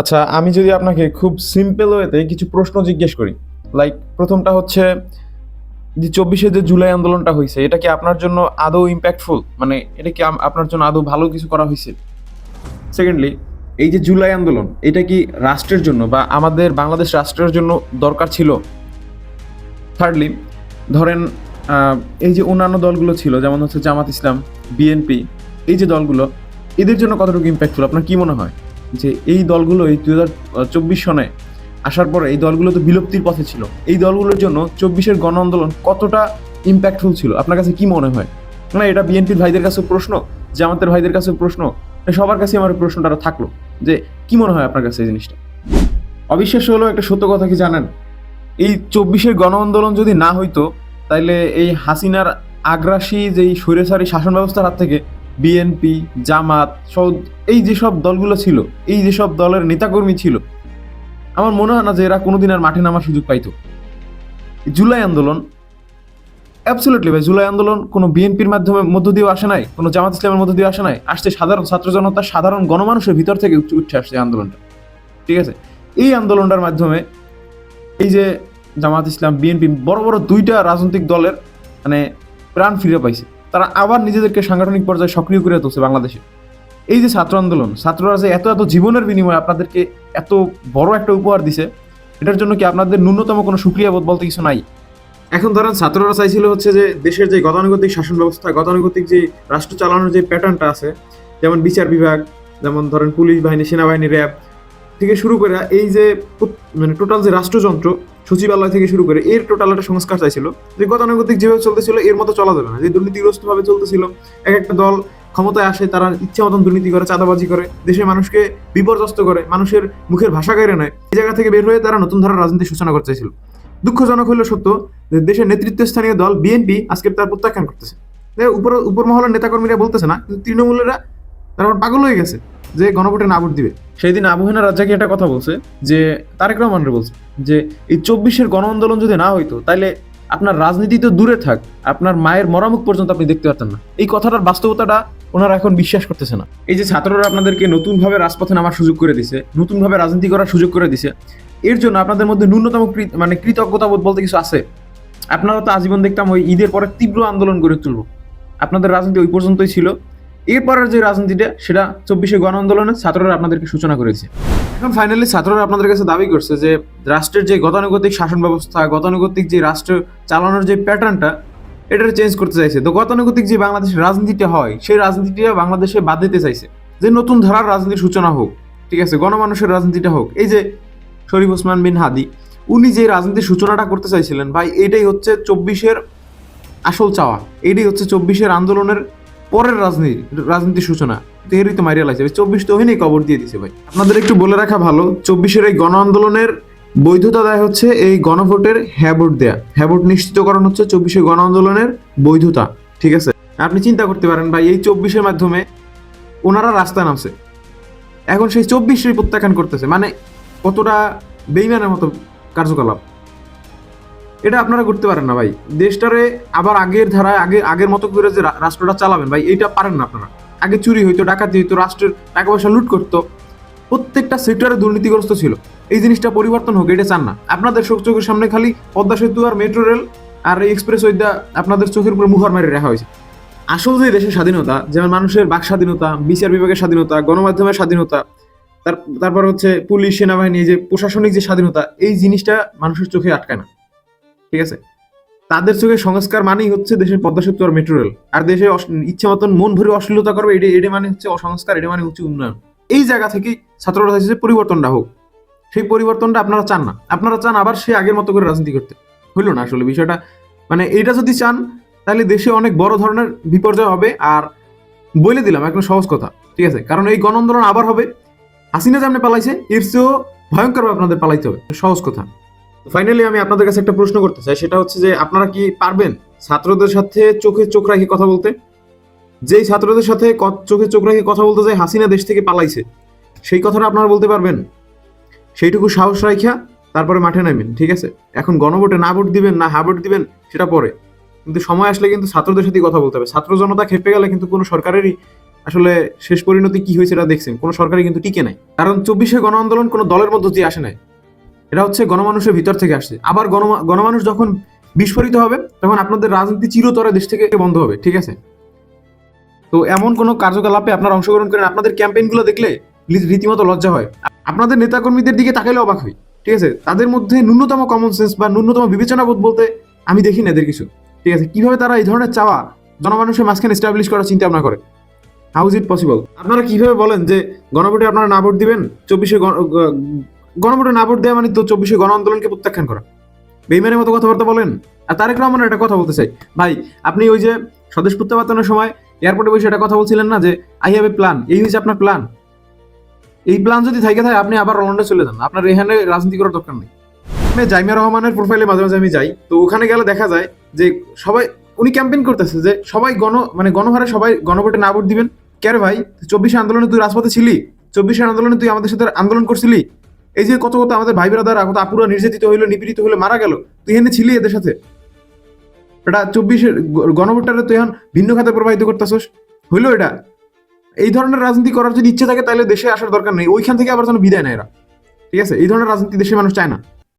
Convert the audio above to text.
আচ্ছা আমি যদি আপনাকে খুব সিম্পল ওয়েতে কিছু প্রশ্ন জিজ্ঞেস করি লাইক প্রথমটা হচ্ছে যে চব্বিশে যে জুলাই আন্দোলনটা হয়েছে এটা কি আপনার জন্য আদৌ ইম্প্যাক্টফুল মানে এটা কি আপনার জন্য আদৌ ভালো কিছু করা হয়েছে সেকেন্ডলি এই যে জুলাই আন্দোলন, এটা কি রাষ্ট্রের জন্য বা আমাদের বাংলাদেশ রাষ্ট্রের জন্য দরকার ছিল? থার্ডলি ধরেন এই যে অন্যান্য দলগুলো ছিল, যেমন হচ্ছে জামাত ইসলাম বিএনপি এই যে দলগুলো, এদের জন্য কতটুকু ইম্প্যাক্টফুল আপনার কি মনে হয়? যে এই দলগুলো এই দু চব্বিশ সনে আসার পরে এই দলগুলো তো বিলুপ্তির পথে ছিল। এই দলগুলোর জন্য চব্বিশের গণ আন্দোলন কতটা ইম্প্যাক্টফুল ছিল? আপনার কাছে কি মনে হয়? না এটা বিএনপির ভাইদের কাছে প্রশ্ন, জামাতের ভাইদের কাছে প্রশ্ন সবার কাছে আমার প্রশ্নটা থাকল যে কি মনে হয় আপনার কাছে এই জিনিসটা? অবিশ্বাস্য হলো একটা সত্য কথা কি জানেন? এই চব্বিশের গণ আন্দোলন যদি না হইতো, তাইলে এই হাসিনার আগ্রাসী যেই স্বৈরাচারী শাসন ব্যবস্থার হাত থেকে বিএনপি জামাত সব এই যেসব দলগুলো ছিল, এই যেসব দলের নেতাকর্মী ছিল, আমার মনে হয় না যে এরা কোনোদিন আর মাঠে নামার সুযোগ পাইতো। জুলাই আন্দোলন অ্যাবসুলেটলি ভাই, জুলাই আন্দোলন কোনো বিএনপির মাধ্যমে মধ্য দিয়েও আসে নাই, কোনো জামাত ইসলামের মধ্য দিয়ে আসে নাই, আসছে সাধারণ ছাত্র জনতা, সাধারণ গণমানুষের ভিতর থেকে উঠে আসছে আন্দোলনটা। ঠিক আছে? এই আন্দোলনটার মাধ্যমে এই যে জামাত ইসলাম বিএনপি বড় বড় দুইটা রাজনৈতিক দলের মানে প্রাণ ফিরে পাইছে। তারা আবার নিজেদেরকে সাংগঠনিক পর্যায়ে সক্রিয় করে তুলছে বাংলাদেশে। এই যে ছাত্র আন্দোলন, ছাত্ররা যে এত এত জীবনের বিনিময়ে আপনাদেরকে এত বড় একটা উপহার দিছে, এটার জন্য কি আপনাদের ন্যূনতম কোনো সুক্রিয়া বোধ বলতে কিছু নাই? এখন ধরেন ছাত্ররা চাইছিল হচ্ছে যে দেশের যে গতানুগতিক শাসন ব্যবস্থা, গতানুগতিক যে রাষ্ট্র চালানোর যে প্যাটার্নটা আছে, যেমন বিচার বিভাগ, যেমন ধরেন পুলিশ বাহিনী, সেনাবাহিনী, র্যাব থেকে শুরু করে এই যে মানে টোটাল যে রাষ্ট্রযন্ত্র সচিবালয় থেকে শুরু করে এর টোটাল একটা সংস্কার চাইছিল। যে গতানুগতিক যেভাবে চলতেছিল, এর মতো চলা যাবে না। যে দুর্নীতিগ্রস্ত ভাবে চলতেছিল, এক একটা দল ক্ষমতায় আসে, তারা ইচ্ছা মতন দুর্নীতি করে, চাঁদাবাজি করে, দেশের মানুষকে বিপর্যস্ত করে, মানুষের মুখের ভাষা কেড়ে নেয়। এই জায়গা থেকে বের হয়ে তারা নতুন ধারার রাজনীতি সূচনা করতে চাইছিল। দুঃখজনক হলো সত্য যে দেশের নেতৃত্বস্থানীয় দল বিএনপি আজকে তার প্রত্যাখ্যান করতেছে। উপর উপর মহলের নেতাকর্মীরা বলতেছে না, কিন্তু তৃণমূলেরা তারা পাগল হয়ে গেছে। যে গণভোটে না ভোট দিবে। সেই দিন আবু হেনা রাজ্জাকি একটা কথা বলছে, যে তারেক রহমান বলছে, যে এই চব্বিশের গণ আন্দোলন যদি না হইতো তাহলে আপনার রাজনীতি তো দূরে থাক, আপনার মায়ের মরামুখ পর্যন্ত আপনি দেখতে পারতেন না। এই কথাটার বাস্তবতাটা ওনারা এখন বিশ্বাস করতেছে না। এই যে ছাত্ররা আপনাদেরকে নতুনভাবে রাজপথে নামার সুযোগ করে দিছে, নতুনভাবে রাজনীতি করার সুযোগ করে দিছে, এর জন্য আপনাদের মধ্যে ন্যূনতম মানে কৃতজ্ঞতাবোধ বলতে কিছু আছে? আপনারা তো আজীবন দেখতাম ওই ঈদের পরে তীব্র আন্দোলন গড়ে তুলব। আপনাদের রাজনীতি ওই পর্যন্তই ছিল। এরপরের যে রাজনীতিটা, সেটা চব্বিশে গণ আন্দোলনে ছাত্ররা আপনাদেরকে সূচনা করেছে। এখন ফাইনালি ছাত্ররা আপনাদের কাছে দাবি করছে যে, রাষ্ট্রের যে গতানুগতিক শাসন ব্যবস্থা, গতানুগতিক যে রাষ্ট্র চালানোর যে প্যাটার্নটা এটা চেঞ্জ করতে চাইছে। তো গতানুগতিক যে বাংলাদেশের রাজনীতিটা হয়, সেই রাজনীতিটা বাংলাদেশে বাদ দিতে চাইছে। যে নতুন ধারার রাজনীতির সূচনা হোক, ঠিক আছে, গণমানুষের রাজনীতিটা হোক, এই যে শরীফ ওসমান বিন হাদি, উনি যে রাজনীতির সূচনাটা করতে চাইছিলেন, ভাই, এটাই হচ্ছে চব্বিশের আসল চাওয়া। এটাই হচ্ছে চব্বিশের আন্দোলনের পরের রাজনীতি রাজনীতির সূচনা। তো এরই তো মারিয়া লাগছে চব্বিশ তো ওখানেই কবর দিয়ে দিছে ভাই। আপনাদের একটু বলে রাখা ভালো, চব্বিশের এই গণ আন্দোলনের বৈধতা দেয় হচ্ছে এই গণভোটের হ্যাঁ ভোট দেয়া। হ্যাঁ ভোট নিশ্চিতকরণ হচ্ছে চব্বিশের গণ আন্দোলনের বৈধতা, ঠিক আছে? আপনি চিন্তা করতে পারেন ভাই, এই চব্বিশের মাধ্যমে ওনারা রাস্তায় নামছে। এখন সেই চব্বিশই প্রত্যাখ্যান করতেছে। মানে কতটা বেইমানের মতো কার্যকলাপ। এটা আপনারা করতে পারেন না ভাই। দেশটারে আবার আগের ধারায়, আগে, আগের মতো করে যে রাষ্ট্রটা চালাবেন, ভাই, এইটা পারেন না আপনারা। আগে চুরি হইতো, ডাকাতি হইতো, রাষ্ট্রের টাকা পয়সা লুট করতো। প্রত্যেকটা সেক্টরে দুর্নীতিগ্রস্ত ছিল। এই জিনিসটা পরিবর্তন হোক, এটা চান না। আপনাদের চোখ চোখের সামনে খালি পদ্মা সেতু আর মেট্রো রেল আর এক্সপ্রেস ওইটা আপনাদের চোখের উপরে মুহর মেরে রাখা হয়েছে। আসল যে দেশের স্বাধীনতা, যেমন মানুষের বাক স্বাধীনতা, বিচার বিভাগের স্বাধীনতা, গণমাধ্যমের স্বাধীনতা, তার তারপর হচ্ছে পুলিশ, সেনাবাহিনী যে প্রশাসনিক যে স্বাধীনতা, এই জিনিসটা মানুষের চোখে আটকায় না। ঠিক আছে? তাদের চোখে সংস্কার মানেই হচ্ছে দেশের পদ্মা সেতু আর মেট্রো রেল। আর দেশে ইচ্ছে মতন মন ভরে অশ্লীলতা করবে এটা এটা মানে হচ্ছে অসংস্কার এটা মানে হচ্ছে উন্নয়ন। এই জায়গা থেকেই ছাত্ররা চাইছে যে পরিবর্তনটা হোক। সেই পরিবর্তনটা আপনারা চান না। আপনারা চান আবার সে আগের মতো করে রাজনীতি করতে। হইল না আসলে বিষয়টা। মানে এইটা যদি চান, তাহলে দেশে অনেক বড় ধরনের বিপর্যয় হবে। আর বলে দিলাম একদম সহজ কথা, ঠিক আছে? কারণ এই গণ আন্দোলন আবার হবে। হাসিনা যেমনি পালাইছে, এর চেয়েও ভয়ঙ্করভাবে আপনাদের পালাইতে হবে। সহজ কথা। ফাইনালি আমি আপনাদের কাছে একটা প্রশ্ন করতে চাই, সেটা হচ্ছে যে আপনারা কি পারবেন ছাত্রদের সাথে চোখে চোখ রাখি কথা বলতে? যেই ছাত্রদের সাথে চোখে চোখ রাখি কথা বলতে যায়, হাসিনা দেশ থেকে পালাইছে, সেই কথাটা আপনারা বলতে পারবেন? সেইটুকু সাহস রাখিয়া তারপরে মাঠে নামেন, ঠিক আছে? এখন গণভোটে না ভোট দিবেন, না হা ভোট দিবেন, সেটা পরে। কিন্তু সময় আসলে কিন্তু ছাত্রদের সাথে কথা বলতে হবে। ছাত্র জনতা খেপে গেলে কিন্তু কোনো সরকারেরই আসলে শেষ পরিণতি কি হয়েছে এটা দেখছেন, কোনো সরকারই কিন্তু টিকে নাই। কারণ চব্বিশে গণ আন্দোলন কোনো দলের মধ্য দিয়ে আসে নাই। এটা হচ্ছে গণমানুষের ভিতর থেকে আসছে। আবার গণ গণমানুষ যখন বিস্ফোরিত হবে, তখন আপনাদের রাজনীতি চিরতরে দেশ থেকে বন্ধ হবে, ঠিক আছে? তো এমন কোনো কার্যকলাপে আপনারা অংশগ্রহণ করেন, আপনাদের ক্যাম্পেইনগুলো দেখলে রীতিমতো লজ্জা হয়। আপনাদের নেতাকর্মীদের দিকে তাকাইলে অবাক হই, ঠিক আছে? তাদের মধ্যে ন্যূনতম কমন সেন্স বা ন্যূনতম বিবেচনাবোধ বলতে আমি দেখি না এদের কিছু, ঠিক আছে? কীভাবে তারা এই ধরনের চাওয়া জনমানুষের মাঝখানে এস্টাবলিশ করার চিন্তা ভাবনা করে? হাউ ইজ ইট পসিবল আপনারা কীভাবে বলেন যে গণভোটে আপনারা না ভোট দিবেন? চব্বিশে গণভোটে না ভোট দেওয়া মানে তো চব্বিশে গণ আন্দোলনকে প্রত্যাখ্যান করা। বেইমানের মতো কথাবার্তা বলেন। আর তারেক রহমানের একটা কথা বলতে চাই। ভাই, আপনি ওই যে স্বদেশ প্রত্যাবর্তনের সময় এয়ারপোর্টে বসে একটা কথা বলছিলেন না যে আই হ্যাভ এ প্ল্যান এই হচ্ছে আপনার প্ল্যান এই প্ল্যান যদি থাকে থাকে আপনি আবার লন্ডনে চলে যান। আপনার এখানে রাজনীতি করার দরকার নেই। আমি জাইমিয়া রহমানের প্রোফাইলে মাঝে মাঝে আমি যাই। তো ওখানে গেলে দেখা যায় যে সবাই, উনি ক্যাম্পেইন করতেছে যে সবাই গণ মানে গণহারে সবাই গণভোটে না ভোট দিবেন। কে ভাই চব্বিশে আন্দোলনে তুই রাজপথে ছিলি? চব্বিশে আন্দোলনে তুই আমাদের সাথে আন্দোলন করছিলি? এই যে কত কত আমাদের ভাই ব্রাদার কত আপুরা নির্যাতিত হইল, নিপীড়িত হইল, মারা গেল, তুই এখানে ছিলি এদের সাথে? এটা চব্বিশের গণভোটারে তুই এখন ভিন্ন খাতে প্রবাহিত করতেছস? হইল এটা? এই ধরনের রাজনীতি করার যদি ইচ্ছে থাকে, তাহলে দেশে আসার দরকার নেই। ওইখান থেকে আবার যেন বিদায় নেয় এরা। ঠিক আছে? এই ধরনের রাজনীতি দেশের মানুষ চায় না।